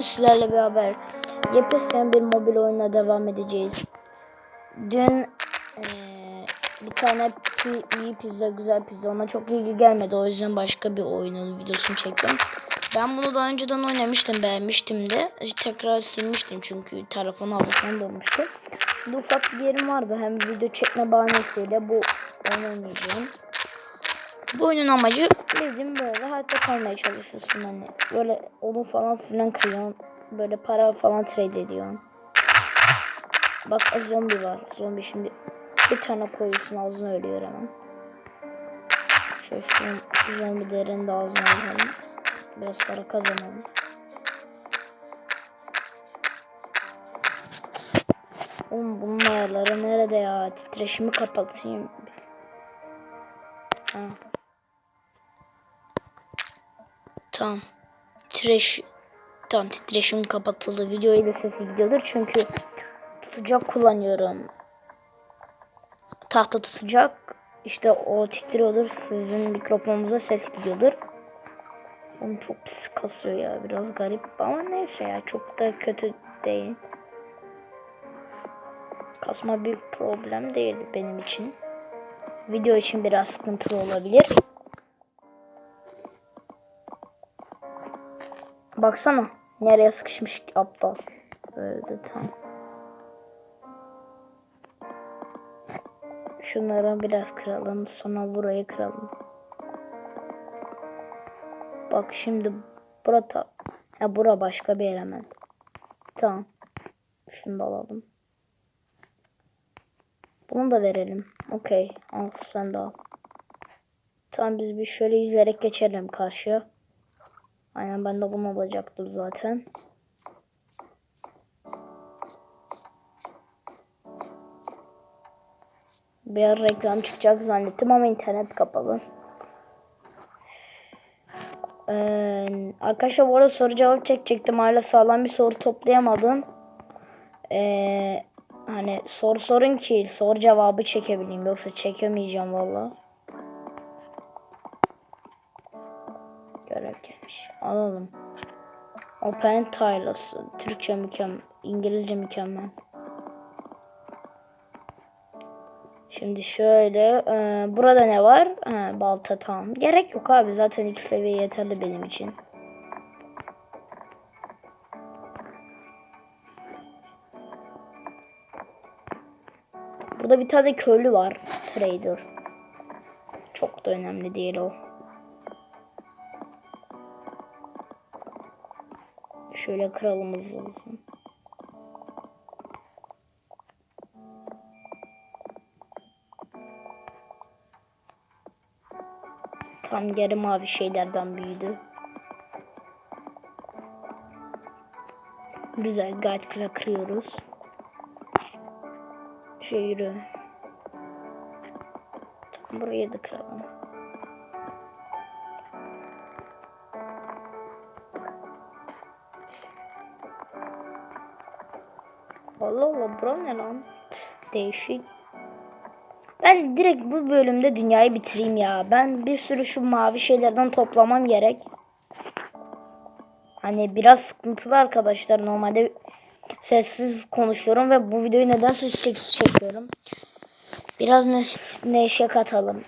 Sizlerle beraber yepyeni bir mobil oyuna devam edeceğiz. Dün eee, bir tane iyi pizza, güzel pizza ona çok ilgi gelmedi. O yüzden başka bir oyunun videosunu çektim. Ben bunu daha önceden oynamıştım, beğenmiştim de. Tekrar silmiştim çünkü telefonu hafızam dolmuştu. Bir ufak bir yerim vardı. Hem video çekme bahanesiyle bu oyunu oynayacağım. Bu oyunun amacı bildiğin böyle hayatta kalmaya çalışıyorsun hani. Böyle onu falan filan kırıyorsun. Böyle para falan trade ediyorsun. Bak o zombi var. Zombi şimdi bir tane koyuyorsun ağzına ölüyor hemen. Şöyle şu zombilerin de ağzına alalım. Biraz para kazanalım. Oğlum bunun ayarları nerede ya? Titreşimi kapatayım. Tamam. Titreş Tamam titreşim kapatıldı. Video ile sesi gidiyordur çünkü tutacak kullanıyorum. Tahta tutacak. İşte o titriyordur. Sizin mikrofonunuza ses gidiyordur. Onu çok pis kasıyor ya. Biraz garip ama neyse ya. Çok da kötü değil. Kasma bir problem değil benim için. Video için biraz sıkıntılı olabilir. Baksana. Nereye sıkışmış aptal. Böyle tam. Şunları biraz kıralım. Sonra burayı kıralım. Bak şimdi burada. Ha bura başka bir element. Tamam. Şunu da alalım. Bunu da verelim. Okey. Al sen de al. Tamam biz bir şöyle yüzerek geçelim karşıya. Aynen ben de bunu alacaktım zaten. Bir ara reklam çıkacak zannettim ama internet kapalı. Ee, arkadaşlar bu arada soru cevap çekecektim. Hala sağlam bir soru toplayamadım. Ee, hani soru sorun ki soru cevabı çekebileyim. Yoksa çekemeyeceğim valla. Görev gelmiş. Alalım. Open Tiles. Türkçe mükemmel. İngilizce mükemmel. Şimdi şöyle. E, burada ne var? Ha, balta tamam. Gerek yok abi. Zaten ilk seviye yeterli benim için. Burada bir tane köylü var. Trader. Çok da önemli değil o. Şöyle kralımız olsun. Tam geri mavi şeylerden büyüdü. Güzel, gayet güzel kırıyoruz. Şey yürü. Buraya da kıralım. Allah Allah bura ne lan? Değişik. Ben direkt bu bölümde dünyayı bitireyim ya. Ben bir sürü şu mavi şeylerden toplamam gerek. Hani biraz sıkıntılı arkadaşlar. Normalde sessiz konuşuyorum ve bu videoyu neden sessiz çekiyorum. Biraz ne neşe katalım.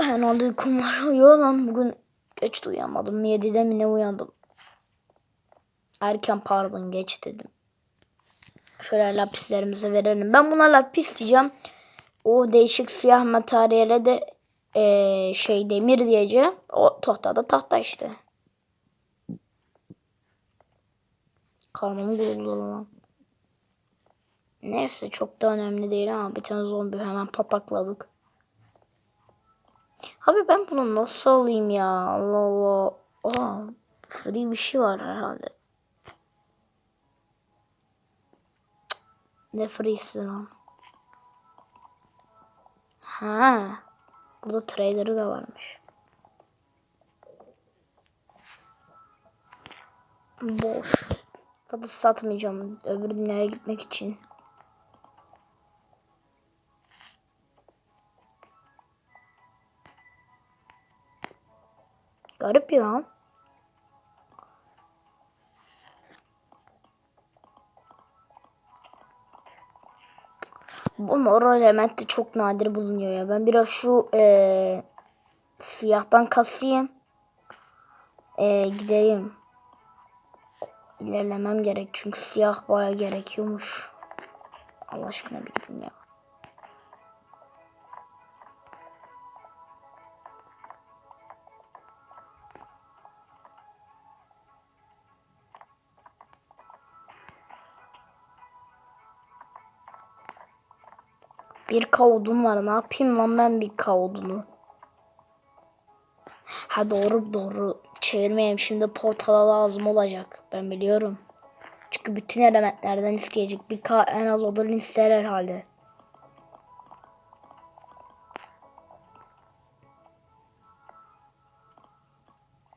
Ben oldu uykum var. Uyuyor lan bugün geç de uyanmadım. 7'de mi ne uyandım. Erken pardon geç dedim. Şöyle lapislerimizi verelim. Ben buna lapis diyeceğim. O değişik siyah materyale de ee, şey demir diyeceğim. O tahta da tahta işte. Karnım guruldu lan. Neyse çok da önemli değil ama bir tane zombi hemen patakladık. Abi ben bunu nasıl alayım ya? Allah Allah. Aa, free bir şey var herhalde. Ne free'si lan? Ha. Burada trader'ı da varmış. Boş. Tadı satmayacağım öbür dünyaya gitmek için. Garip ya. Bu mor element de çok nadir bulunuyor ya. Ben biraz şu eee, siyahtan kasayım. Eee gideyim. İlerlemem gerek çünkü siyah baya gerekiyormuş. Allah aşkına bildim ya. Bir kavudum var. Ne yapayım lan ben bir kavudunu? Ha doğru doğru. Çevirmeyeyim. Şimdi portala lazım olacak. Ben biliyorum. Çünkü bütün elementlerden isteyecek. Bir K en az o da ister herhalde.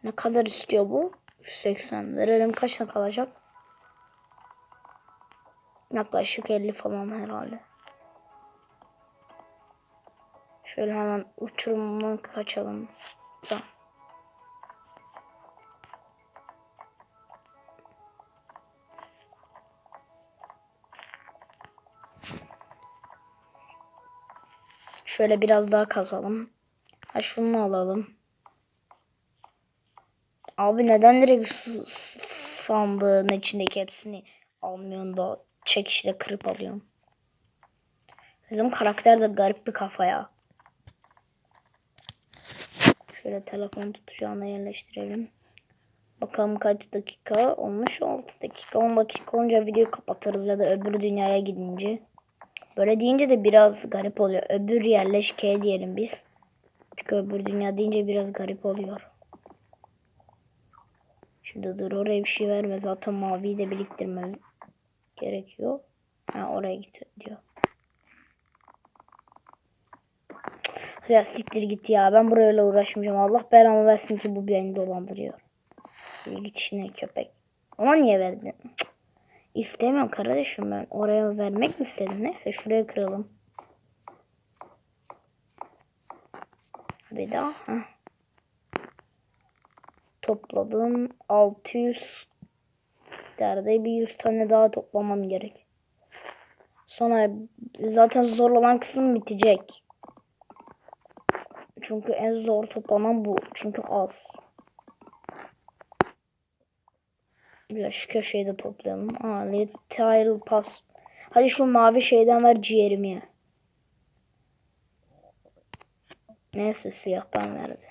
Ne kadar istiyor bu? 180. Verelim kaçta kalacak? Yaklaşık 50 falan herhalde. Şöyle hemen uçurumdan kaçalım. Tamam. Şöyle biraz daha kazalım. Ha şunu alalım. Abi neden direkt sandığın içindeki hepsini almıyorsun da çekişle kırıp alıyorsun? Bizim karakter de garip bir kafa ya. Şöyle telefon tutacağına yerleştirelim. Bakalım kaç dakika olmuş? 6 dakika. 10 dakika olunca videoyu kapatırız ya da öbür dünyaya gidince. Böyle deyince de biraz garip oluyor. Öbür yerleşkeye diyelim biz. Çünkü öbür dünya deyince biraz garip oluyor. Şimdi dur oraya bir şey verme. Zaten maviyi de biriktirmemiz gerekiyor. Ha oraya git diyor. Ya siktir git ya. Ben burayla uğraşmayacağım. Allah belamı versin ki bu beni dolandırıyor. İyi git işine köpek. Ona niye verdin? Cık. İstemiyorum kardeşim ben. Oraya vermek mi istedin? Neyse şuraya kıralım. Bir daha. Heh. Topladım. 600 derde bir 100 tane daha toplamam gerek. Sonra zaten zor olan kısım bitecek. Çünkü en zor toplanan bu. Çünkü az. Ya şu köşeyi de toplayalım. Aa, Little Pass. Hadi şu mavi şeyden ver ciğerimi ya. Neyse siyahtan verdi.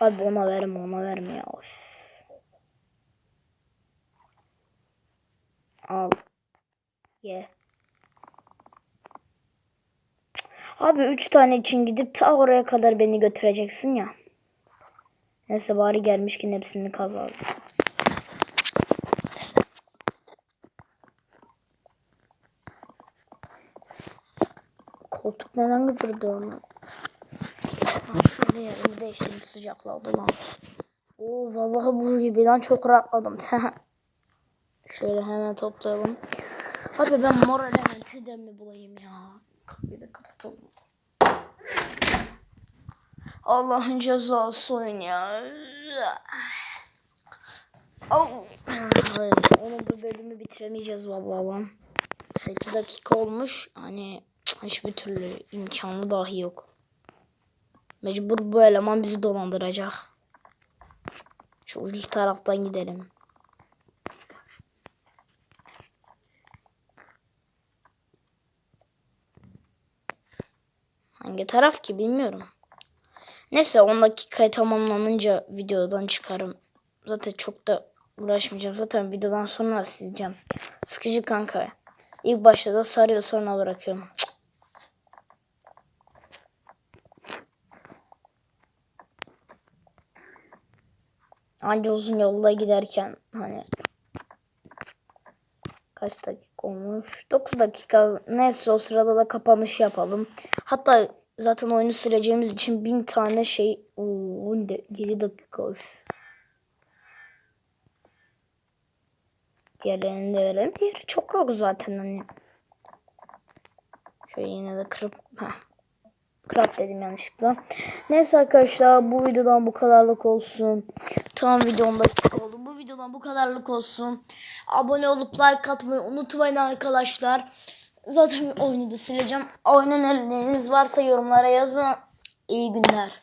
Abi ona verme ona verme ya. Of. Al. Ye. Abi üç tane için gidip ta oraya kadar beni götüreceksin ya. Neyse bari gelmişken hepsini kazalım. Koltuk neden götürdü onu? Şurada yerimi değiştirdim sıcakladı lan. Oo vallahi buz gibi lan çok rahatladım. Şöyle hemen toplayalım. Hadi ben mor elementi de mi bulayım ya? Kapıyı da kapatalım. Allah'ın cezası oyun ya. Onun bu bölümü bitiremeyeceğiz vallahi lan. 8 dakika olmuş. Hani hiçbir türlü imkanı dahi yok. Mecbur bu eleman bizi dolandıracak. Şu ucuz taraftan gidelim. Hangi taraf ki bilmiyorum. Neyse 10 dakikaya tamamlanınca videodan çıkarım. Zaten çok da uğraşmayacağım. Zaten videodan sonra sileceğim. Sıkıcı kanka. İlk başta da sarıyor sonra bırakıyorum. Anca uzun yolda giderken hani kaç dakika olmuş? 9 dakika. Neyse o sırada da kapanış yapalım. Hatta zaten oyunu sileceğimiz için bin tane şey. Oo, 7 dakika. Üf. Diğerlerini de verelim. Diğeri çok yok zaten hani. Şöyle yine de kırıp. Heh. Craft dedim yanlışlıkla. Neyse arkadaşlar bu videodan bu kadarlık olsun. Tam video 10 dakika oldu. Bu videodan bu kadarlık olsun. Abone olup like atmayı unutmayın arkadaşlar. Zaten oyunu da sileceğim. Oyunun eliniz varsa yorumlara yazın. İyi günler.